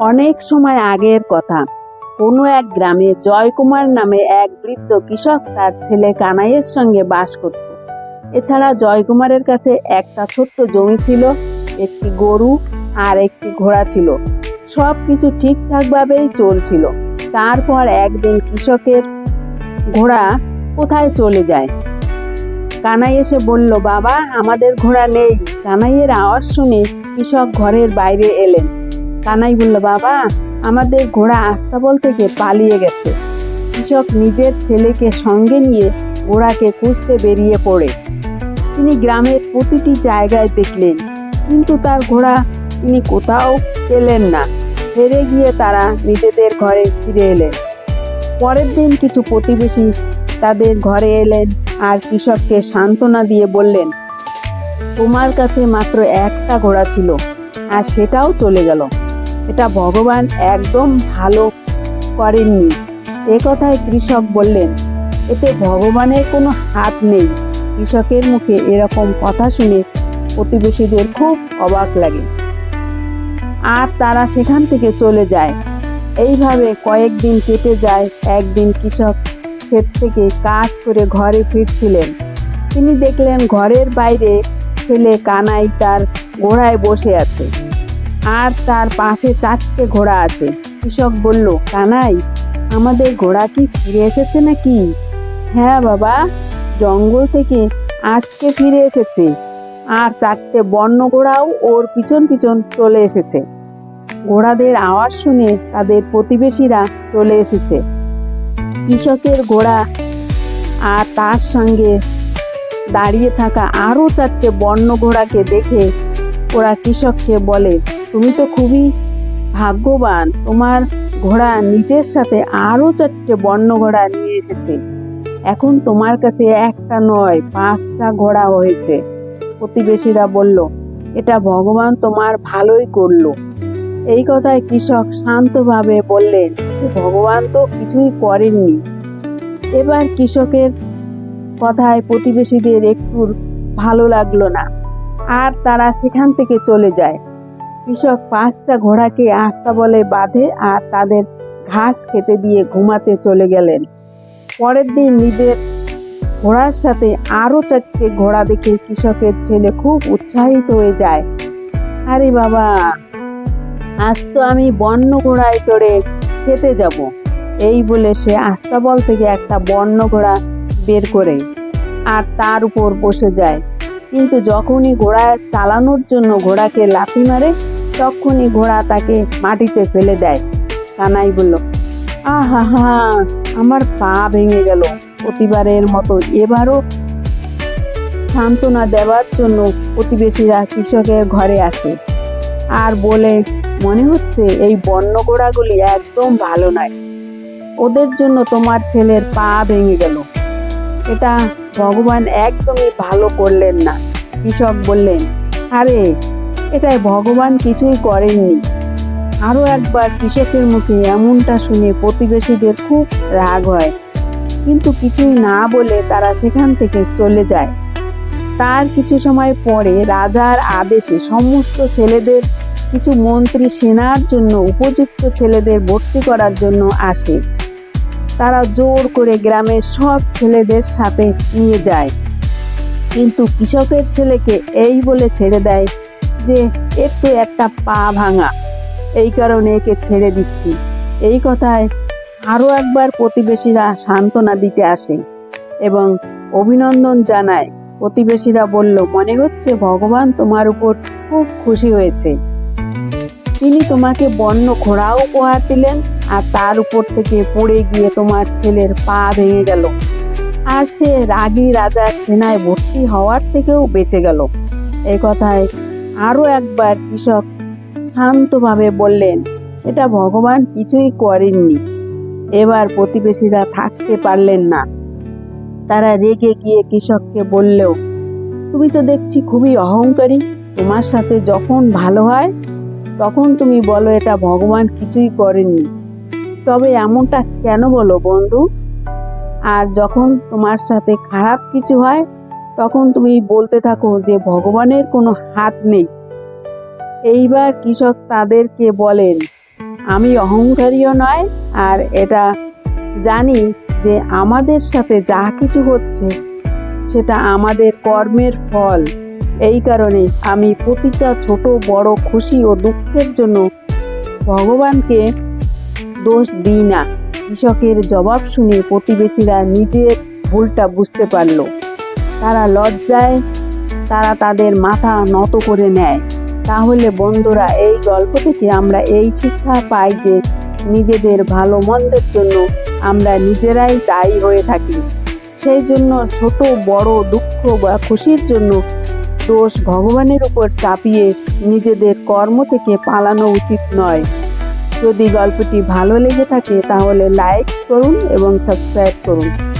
অনেক সময় আগের কথা। কোনো এক গ্রামে জয়কুমার নামে এক বৃদ্ধ কৃষক তার ছেলে কানাইয়ের সঙ্গে বাস করত। এছাড়া জয়কুমারের কাছে একটা ছোট্ট জমি ছিল, একটি গরু আর একটি ঘোড়া ছিল। সব কিছু ঠিকঠাকভাবেই চলছিল। তারপর একদিন কৃষকের ঘোড়া কোথায় চলে যায়? কানাই এসে বলল, বাবা, আমাদের ঘোড়া নেই। কানাইয়ের আওয়াজ শুনে কৃষক ঘরের বাইরে এলেন। কানাই বলল, বাবা, আমাদের ঘোড়া আস্তাবল থেকে পালিয়ে গেছে। কৃষক নিজের ছেলেকে সঙ্গে নিয়ে ঘোড়াকে খুঁজতে বেরিয়ে পড়ে। তিনি গ্রামের প্রতিটি জায়গায় দেখলেন, কিন্তু তার ঘোড়া তিনি কোথাও পেলেন না। হেরে গিয়ে তারা নিজেদের ঘরে ফিরে এলেন। পরের দিন কিছু প্রতিবেশী তাদের ঘরে এলেন আর কৃষককে সান্ত্বনা দিয়ে বললেন, তোমার কাছে মাত্র একটা ঘোড়া ছিল, আর সেটাও চলে গেল। এটা ভগবান একদম ভালো করেননি। এ কথায় কৃষক বললেন, এতে ভগবানের কোনো হাত নেই। কৃষকের মুখে এরকম কথা শুনে প্রতিবেশীদের খুব অবাক লাগে। আর তারা সেখান থেকে চলে যায়। এইভাবে কয়েকদিন কেটে যায়, একদিন কৃষক ক্ষেত থেকে কাজ করে ঘরে ফিরছিলেন। তিনি দেখলেন ঘরের বাইরে ছেলে কানাই তার ঘোড়ায় বসে আছে। আর তার পাশে চারটে ঘোড়া আছে। কৃষক বলল, কানাই, আমাদের ঘোড়া কি ফিরে এসেছে নাকি? হ্যাঁ বাবা, জঙ্গল থেকে আজকে ফিরে এসেছে। আর চারটে বন্য ঘোড়াও ওর পিছন পিছন চলে এসেছে। ঘোড়াদের আওয়াজ শুনে তাদের প্রতিবেশীরা চলে এসেছে। কৃষকের ঘোড়া আর তার সঙ্গে দাঁড়িয়ে থাকা আরও চারটে বন্য ঘোড়াকে দেখে ওরা কৃষককে বলে তুমি তো খুবই ভাগ্যবান। তোমার ঘোড়া নিজের সাথে আরও চারটে বন্য ঘোড়া নিয়ে এসেছে। এখন তোমার কাছে একটা নয়, পাঁচটা ঘোড়া হয়েছে। প্রতিবেশীরা বলল, এটা ভগবান তোমার ভালোই করল। এই কথায় কৃষক শান্তভাবে বললেন ভগবান তো কিছুই করেননি। এবার কৃষকের কথায় প্রতিবেশীদের একটু ভালো লাগল না। আর তারা সেখান থেকে চলে যায়। কৃষক পাঁচটা ঘোড়াকে আস্তা বলে বাঁধে আর তাদের ঘাস খেতে দিয়ে ঘুমাতে চলে গেলেন। পরের দিন নিজের ঘোড়ার সাথে আরও চারটে ঘোড়া দেখে কৃষকের ছেলে খুব উৎসাহিত হয়ে যায়। আরে বাবা, আজ তো আমি বন্য ঘোড়ায় চড়ে খেতে যাব। এই বলে সে আস্তাবল থেকে একটা বন্য ঘোড়া বের করে আর তার উপর বসে যায়। কিন্তু যখনই ঘোড়া চালানোর জন্য ঘোড়াকে লাথি মারে তখনই ঘোড়া তাকে মাটিতে ফেলে দেয়। কানাই বলল, আহা, হা আমার পা ভেঙে গেল। প্রতিবারের মতো এবারও সান্ত্বনা দেওয়ার জন্য প্রতিবেশীরা কৃষকের ঘরে আসে। আর বলে, মনে হচ্ছে এই বন্য ঘোড়াগুলি একদম ভালো নয়। ওদের জন্য তোমার ছেলের পা ভেঙে গেল। এটা ভগবান একদমই ভালো করলেন না। কৃষক বললেন, আরে এটাই ভগবান কিছুই করেননি। আরও একবার কৃষকের মুখে এমনটা শুনে প্রতিবেশীদের খুব রাগ হয়। কিন্তু কিছুই না বলে তারা সেখান থেকে চলে যায়। তার কিছু সময় পরে রাজার আদেশে সমস্ত ছেলেদের, কিছু মন্ত্রী সেনার জন্য উপযুক্ত ছেলেদের ভর্তি করার জন্য আসে। তারা জোর করে গ্রামের সব ছেলেদের সাথে নিয়ে যায়। কিন্তু কৃষকের ছেলেকে এই বলে ছেড়ে দেয় যে এর তো একটা পা ভাঙা। এই কারণে একে ছেড়ে দিচ্ছি। এই কথায় আরও একবার প্রতিবেশীরা সান্ত্বনা দিতে আসে এবং অভিনন্দন জানায়। প্রতিবেশীরা বলল, মনে হচ্ছে ভগবান তোমার উপর খুব খুশি হয়েছে। তিনি তোমাকে বন্য ঘোড়া উপহার দিলেন আর তার উপর থেকে পড়ে গিয়ে তোমার ছেলের পা ভেঙে গেল। আর সে রাগী রাজার সেনায় ভর্তি হওয়ার থেকেও বেঁচে গেল। এই কথায় আরও একবার কৃষক শান্তভাবে বললেন, এটা ভগবান কিছুই করেননি। এবার প্রতিবেশীরা থাকতে পারলেন না। তারা রেগে গিয়ে কৃষককে বললেও, তুমি তো দেখছি খুবই অহংকারী। তোমার সাথে যখন ভালো হয়, তখন তুমি বলো এটা ভগবান কিছুই করেননি। তবে এমনটা কেন বলো বন্ধু? আর যখন তোমার সাথে খারাপ কিছু হয় তখন তুমি বলতে থাকো যে ভগবানের কোনো হাত নেই। এইবার কৃষক তাদেরকে বলেন, আমি অহংকারীও নয়, আর এটা জানি যে আমাদের সাথে যা কিছু হচ্ছে, সেটা আমাদের কর্মের ফল। এই কারণে আমি প্রতিটা ছোট, বড় খুশি ও দুঃখের জন্য ভগবানকে দোষ দিই না। কৃষকের জবাব শুনে প্রতিবেশীরা নিজের ভুলটা বুঝতে পারল। তারা লজ্জায়, তারা তাদের মাথা নত করে নেয়। তাহলে বন্ধুরা, এই গল্প থেকে আমরা এই শিক্ষা পাই যে নিজেদের ভালো মন্দের জন্য আমরা নিজেরাই দায়ী হয়ে থাকি। সেই জন্য ছোট, বড় দুঃখ বা খুশির জন্য দোষ ভগবানের উপর চাপিয়ে নিজেদের কর্ম থেকে পালানো উচিত নয়। যদি গল্পটি ভালো লেগে থাকে, তাহলে লাইক করুন এবং সাবস্ক্রাইব করুন।